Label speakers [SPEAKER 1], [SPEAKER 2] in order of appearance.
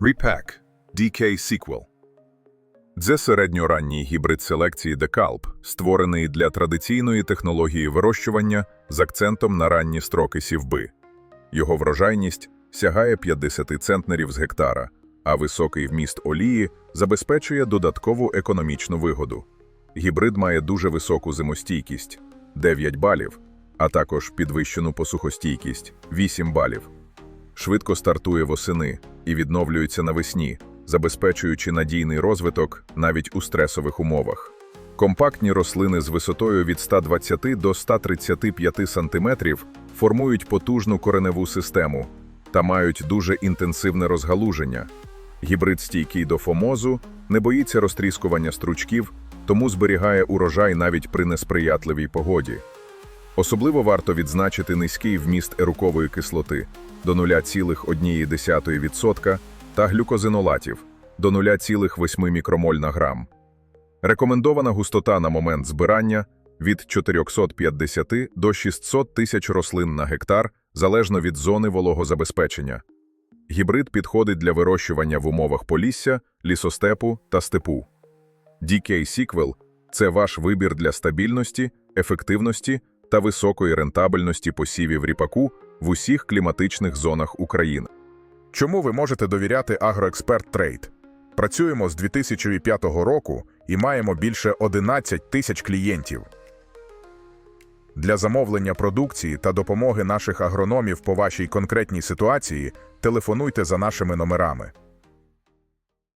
[SPEAKER 1] Repack DK Sequel Це середньоранній гібрид селекції Decalb, створений для традиційної технології вирощування з акцентом на ранні строки сівби. Його врожайність сягає 50 центнерів з гектара, а високий вміст олії забезпечує додаткову економічну вигоду. Гібрид має дуже високу зимостійкість 9 балів, а також підвищену посухостійкість 8 балів. Швидко стартує восени і відновлюється навесні, забезпечуючи надійний розвиток навіть у стресових умовах. Компактні рослини з висотою від 120 до 135 см формують потужну кореневу систему та мають дуже інтенсивне розгалуження. Гібрид стійкий до фомозу, не боїться розтріскування стручків, тому зберігає урожай навіть при несприятливій погоді. Особливо варто відзначити низький вміст ерукової кислоти до 0,1% та глюкозинолатів до 0,8 мікромоль на грам. Рекомендована густота на момент збирання від 450 до 600 тисяч рослин на гектар залежно від зони вологозабезпечення. Гібрид підходить для вирощування в умовах полісся, лісостепу та степу. DK Sequel – це ваш вибір для стабільності, ефективності та високої рентабельності посівів ріпаку в усіх кліматичних зонах України.
[SPEAKER 2] Чому ви можете довіряти Агроексперт Трейд? Працюємо з 2005 року і маємо більше 11 тисяч клієнтів. Для замовлення продукції та допомоги наших агрономів по вашій конкретній ситуації телефонуйте за нашими номерами.